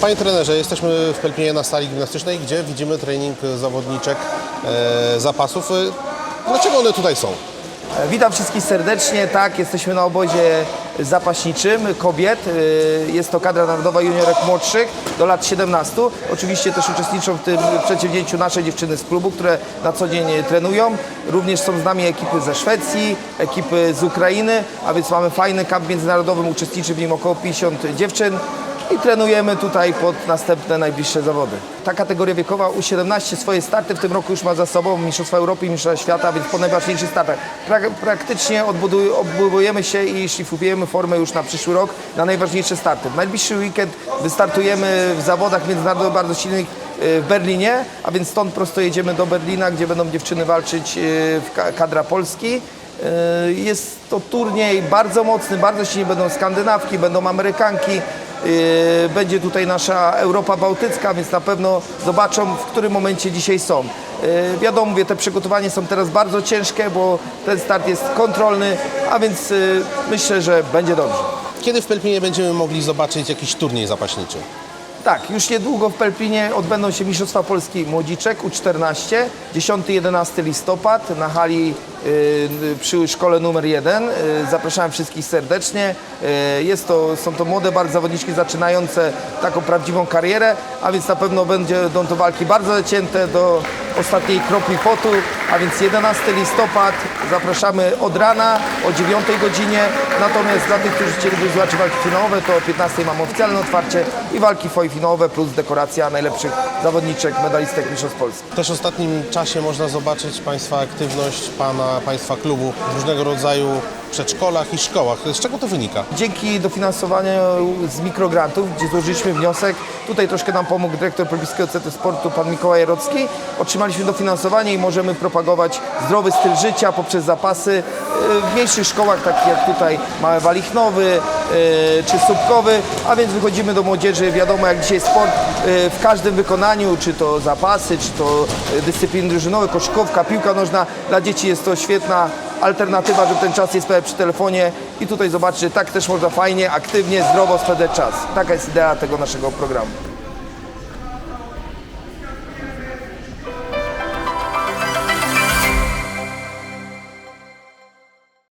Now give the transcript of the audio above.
Panie trenerze, jesteśmy w Pelpinie na sali gimnastycznej, gdzie widzimy trening zawodniczek e, zapasów. E, Dlaczego one tutaj są? Witam wszystkich serdecznie. Tak, jesteśmy na obozie zapaśniczym kobiet. Y, Jest to kadra narodowa juniorek młodszych do lat 17. Oczywiście też uczestniczą w tym przedsięwzięciu nasze dziewczyny z klubu, które na co dzień trenują. Również są z nami ekipy ze Szwecji, ekipy z Ukrainy, a więc mamy fajny kamp międzynarodowy, uczestniczy w nim około 50 dziewczyn i trenujemy tutaj pod następne najbliższe zawody. Ta kategoria wiekowa U17 swoje starty w tym roku już ma za sobą Mistrzostwa Europy i Mistrzostwa Świata, więc po najważniejszych startach. Prak- praktycznie odbuduj- odbudowujemy się i szlifujemy formę już na przyszły rok na najważniejsze starty. W najbliższy weekend wystartujemy w zawodach międzynarodowych bardzo silnych y, w Berlinie, a więc stąd prosto jedziemy do Berlina, gdzie będą dziewczyny walczyć y, w ka- kadra Polski. Y, Jest to turniej bardzo mocny, bardzo silnie będą Skandynawki, będą Amerykanki. Yy, Będzie tutaj nasza Europa Bałtycka, więc na pewno zobaczą, w którym momencie dzisiaj są. Yy, Wiadomo, mówię, te przygotowania są teraz bardzo ciężkie, bo ten start jest kontrolny, a więc yy, myślę, że będzie dobrze. Kiedy w Pelpinie będziemy mogli zobaczyć jakiś turniej zapaśniczy? Tak, już niedługo w Pelpinie odbędą się Mistrzostwa Polski Młodziczek U14, 10-11 listopad na hali y, przy szkole numer 1. Y, zapraszałem wszystkich serdecznie. Y, jest to, są to młode bardzo zawodniczki zaczynające taką prawdziwą karierę, a więc na pewno będą to walki bardzo zacięte do ostatniej kropli potu, a więc 11 listopad zapraszamy od rana o 9 godzinie. Natomiast dla tych, którzy chcieliby zobaczyć walki finałowe, to o 15 mamy oficjalne otwarcie i walki finałowe plus dekoracja najlepszych zawodniczek, medalistek Mistrzostw Polski. Też w ostatnim czasie można zobaczyć Państwa aktywność, Pana, Państwa klubu różnego rodzaju przedszkolach i szkołach. Z czego to wynika? Dzięki dofinansowaniu z mikrograntów, gdzie złożyliśmy wniosek, tutaj troszkę nam pomógł dyrektor Polskiego Centrum Sportu, pan Mikołaj Jarocki. Otrzymaliśmy dofinansowanie i możemy propagować zdrowy styl życia poprzez zapasy yy, w mniejszych szkołach, takich jak tutaj Małe Walichnowy yy, czy Słupkowy, a więc wychodzimy do młodzieży, wiadomo jak dzisiaj sport yy, w każdym wykonaniu, czy to zapasy, czy to dyscypliny drużynowe, koszykówka, piłka nożna, dla dzieci jest to świetna alternatywa, że ten czas jest przy telefonie i tutaj zobaczycie, tak też można fajnie, aktywnie, zdrowo spędzać czas. Taka jest idea tego naszego programu.